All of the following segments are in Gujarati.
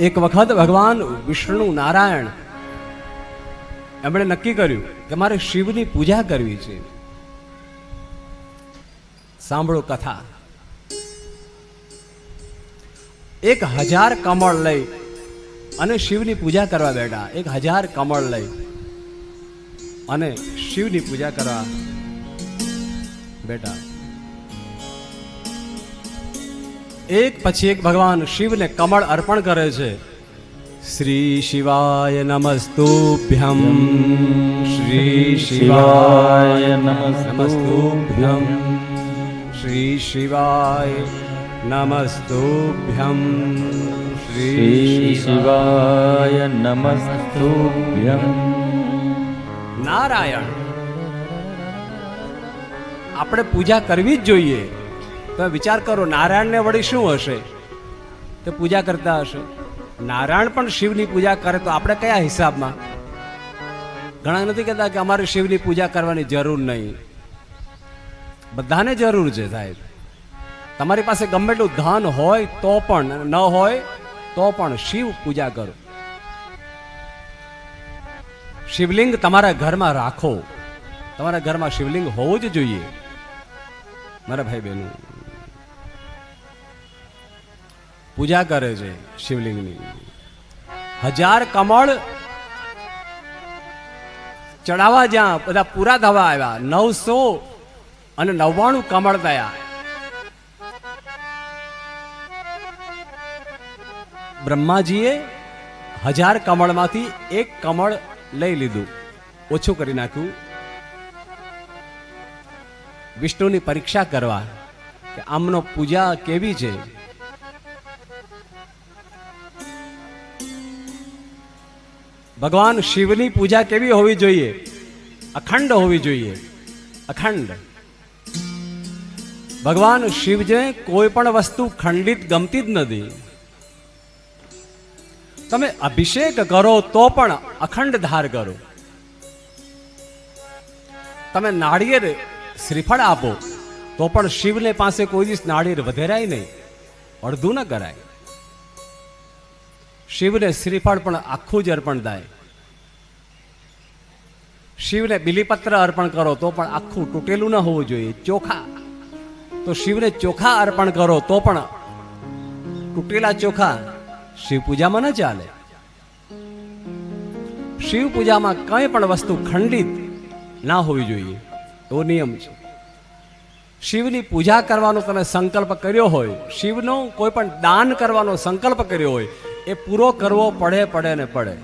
એક વખત ભગવાન વિષ્ણુ નારાયણ એમણે નક્કી કર્યું કે મારે શિવની પૂજા કરવી છે. સાંભળો કથા. એક હજાર કમળ લઈ અને શિવની પૂજા કરવા બેઠા. એક હજાર કમળ લઈ અને શિવની પૂજા કરવા બેઠા. એક પછી એક ભગવાન શિવને કમળ અર્પણ કરે છે. શ્રી શિવાય નમસ્તુભ્યમ. શ્રી શિવાય નમસ્તુભ્યમ. શ્રી શિવાય નમસ્તુભ્યમ. શ્રી શિવાય નમસ્તુભ્યમ. નારાયણ, આપણે પૂજા કરવી જ જોઈએ. તમે વિચાર કરો, નારાયણને વળી શું હશે? તે પૂજા કરતા હશે. નારાયણ પણ શિવની પૂજા કરે તો આપણે કયા હિસાબમાં? ઘણા નથી કહેતા કે અમારે શિવની પૂજા કરવાની જરૂર નહીં. બધાને જરૂર છે સાહેબ. તમારી પાસે ગમે એટલું ધન હોય તો પણ ન હોય તો પણ શિવ પૂજા કરો. શિવલિંગ તમારા ઘરમાં રાખો. તમારા ઘરમાં શિવલિંગ હોવું જ જોઈએ. મારા ભાઈ બહેનો પૂજા કરે છે શિવલિંગની. હજાર કમળ ચડાવવા જ્યાં બધા પૂરા થવા આવ્યા. નવસો અને નવ્વાણું કમળ થયા. બ્રહ્માજીએ હજાર કમળમાંથી એક કમળ લઈ લીધું. ઓછું કરી નાખ્યું. વિષ્ણુની પરીક્ષા કરવા કે આમનો પૂજા કેવી છે? ભગવાન શિવની પૂજા કેવી હોવી જોઈએ? અખંડ હોવી જોઈએ. અખંડ. ભગવાન શિવજે કોઈ પણ વસ્તુ ખંડિત ગમતી જ નથી. તમે અભિષેક કરો તો પણ અખંડ ધાર કરો. તમે નાળિયેર શ્રીફળ આપો તો પણ શિવને પાસે કોઈ દિવસ નાળિયેર વધેરાય નહીં. અડધું ન કરાય. શિવને શ્રીફળ પણ આખું જ અર્પણ થાય. શિવને બિલીપત્ર અર્પણ કરો તો પણ આખું તૂટેલું ન હોવું જોઈએ. ચોખા. તો શિવને ચોખા અર્પણ કરો તો પણ તૂટેલા ચોખા શિવ પૂજામાં ન ચાલે. શિવ પૂજામાં કંઈ પણ વસ્તુ ખંડિત ના હોવી જોઈએ. એવો નિયમ છે. શિવની પૂજા કરવાનો તમે સંકલ્પ કર્યો હોય, શિવનો કોઈ પણ દાન કરવાનો સંકલ્પ કર્યો હોય એ પૂરો કરવો પડે પડે ને પડે.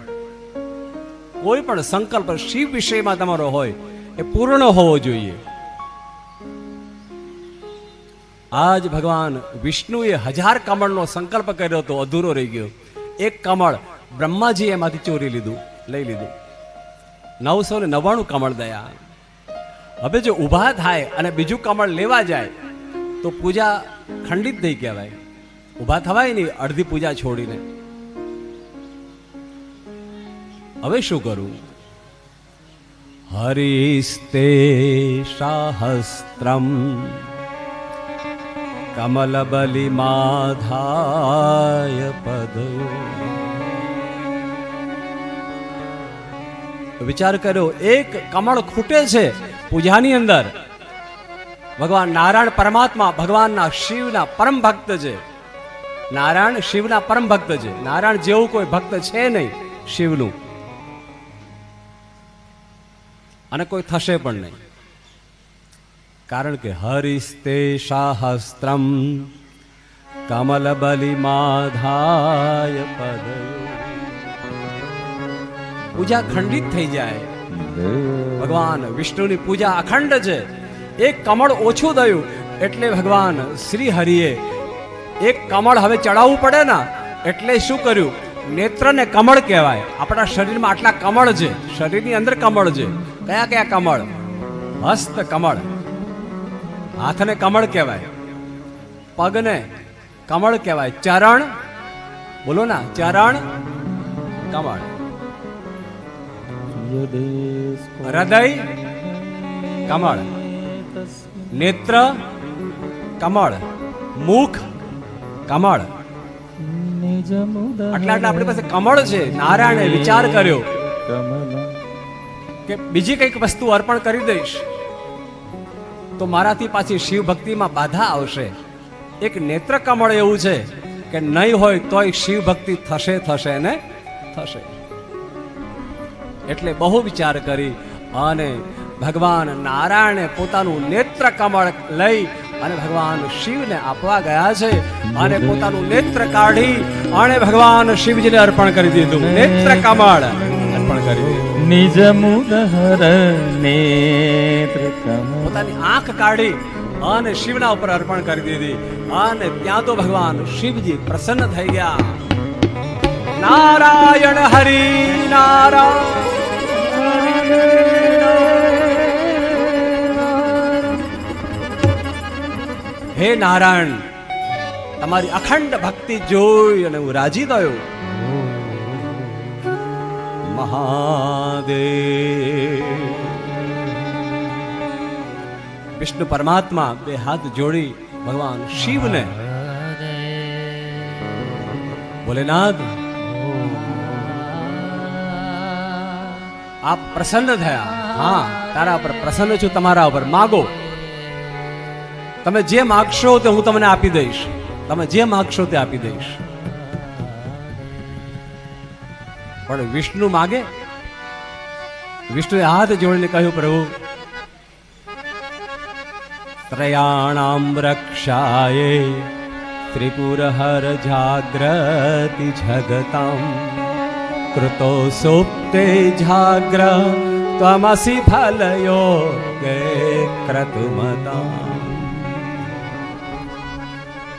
કોઈ પણ સંકલ્પ શિવ વિષયમાં તમારો હોય, એ પૂર્ણ હોવો જોઈએ. આજ ભગવાન વિષ્ણુએ હજાર કમળનો સંકલ્પ કર્યો હતો અધૂરો રહી ગયો. એક કમળ બ્રહ્માજી એમાંથી ચોરી લીધું, લઈ લીધું. નવસો ને નવ્વાણું કમળ દયા. હવે જો ઊભા થાય અને બીજું કમળ લેવા જાય, તો પૂજા ખંડિત નહીં કહેવાય. ઊભા થવાય નહીં, અડધી પૂજા છોડીને. હવે શું કરું? હરિસ્તે શાહસ્ત્રમ. કમલબલિ માધાય પદ વિચાર કર્યો, એક કમળ ખૂટે છે પૂજાની અંદર. ભગવાન નારાયણ પરમાત્મા ભગવાનના શિવના પરમ ભક્ત છે. નારાયણ શિવના પરમ ભક્ત છે. નારાયણ જેવું કોઈ ભક્ત છે નહીં શિવનું. અને કોઈ થશે પણ નહીં. કારણ કે હરિસ્તે શાહસ્ત્રમ કમલ બલિ માધાય પૂજા ખંડિત થઈ જાય. ભગવાન વિષ્ણુની પૂજા અખંડ છે. એક કમળ ઓછું થયું એટલે ભગવાન શ્રી હરિએ એક કમળ હવે ચડાવવું પડે ને, એટલે શું કર્યું? નેત્રને કમળ કહેવાય. આપણા શરીરમાં આટલા કમળ છે. શરીરની અંદર કમળ છે. કયા કયા કમળ? હસ્ત કમળ. હાથને કમળ કહેવાય. પગને કમળ કહેવાય. ચરણ? બોલો ના, ચરણ, કમળ. હૃદય, કમળ. નેત્ર, કમળ. મુખ, કમળ. આટલા આટલા આપણી પાસે કમળ છે. નારાયણે વિચાર કર્યો. કે બીજી કંઈક વસ્તુ અર્પણ કરી દઈશ, તો મારાથી પાછી શિવ ભક્તિમાં બાધા આવશે. એક નેત્ર કમળ એવું છે કે નહીં હોય તોય શિવ ભક્તિ થશે થશે ને થશે. એટલે બહુ વિચાર કરી અને ભગવાન નારાયણે પોતાનું નેત્ર કમળ લઈ અને ભગવાન શિવને આપવા ગયા છે અને પોતાનું નેત્ર કાઢી અને ભગવાન શિવજીને અર્પણ કરી દીધું. નેત્ર કમળ. અર્પણ કરી નિજ મુદહર નેત્ર પોતાની આંખ કાઢી અને શિવના ઉપર અર્પણ કરી દીધી. અને ત્યાં તો ભગવાન શિવજી પ્રસન્ન થઈ ગયા. નારાયણ હરિ નારાયણ. હે નારાયણ તમારી અખંડ ભક્તિ જોઈ અને હું રાજી થયો. મહાદેવ વિષ્ણુ પરમાત્મા બે હાથ જોડી ભગવાન શિવને ભોલેનાથ, આપ પ્રસન્ન થયા. હા, તારા પર પ્રસન્ન છું, તમારા ઉપર માગો. તમે જે માગશો તે હું તમને આપી દઈશ. તમે જે માગશો તે આપી દઈશ. પણ વિષ્ણુ માગે? વિષ્ણુએ હાથ જોડીને કહ્યું, પ્રભુ ત્રયાણામ રક્ષાએ ત્રિપુરહર જાગ્રતિ જગતામ કૃતો સુપ્તે જાગ્ર ત્વમસી ફલયો ગે ક્રતુમતા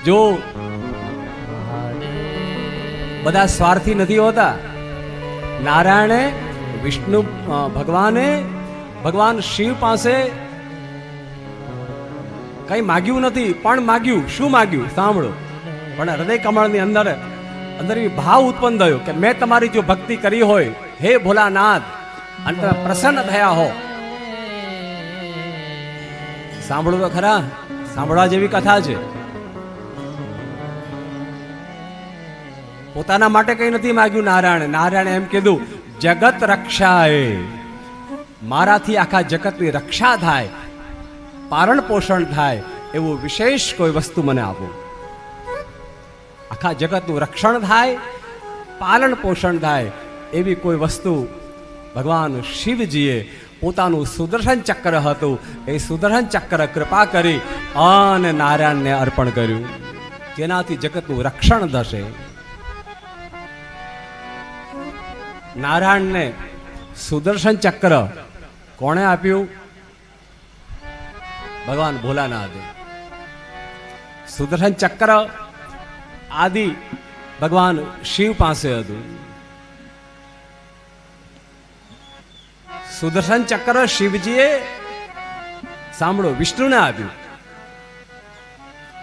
જો બધા સ્વાર્થી નથી હોતા નારાયણે, વિષ્ણુ ભગવાને, ભગવાન શિવ પાસે કઈ માગ્યું નથી, પણ માગ્યું. શું માગ્યું? સાંભળો. પણ હૃદય કમળની અંદર અંદર એ ભાવ ઉત્પન્ન થયો કે મેં તમારી જો ભક્તિ કરી હોય, હે ભોલાનાથ અને તમે પ્રસન્ન થયા હો. સાંભળો તો ખરા. સાંભળવા જેવી કથા છે. પોતાના માટે કઈ નથી માગ્યું નારાયણ. નારાયણે એમ કીધું, જગત રક્ષાએ. મારાથી આખા જગતની રક્ષા થાય, પારણ પોષણ થાય, એવું વિશેષ કોઈ વસ્તુ મને આપો. આખા જગતનું રક્ષણ થાય પાલન પોષણ થાય, એવી કોઈ વસ્તુ ભગવાન શિવજીએ પોતાનું સુદર્શન ચક્ર હતું. એ સુદર્શન ચક્ર કૃપા કરી અને નારાયણને અર્પણ કર્યું. જેનાથી જગતનું રક્ષણ થશે. નારાયણને સુદર્શન ચક્ર કોણે આપ્યું? ભગવાન ભોલાનાથે. સુદર્શન ચક્ર આદિ ભગવાન શિવ પાસે હતું. સુદર્શન ચક્ર શિવજીએ સાંભળો, વિષ્ણુને આપ્યું.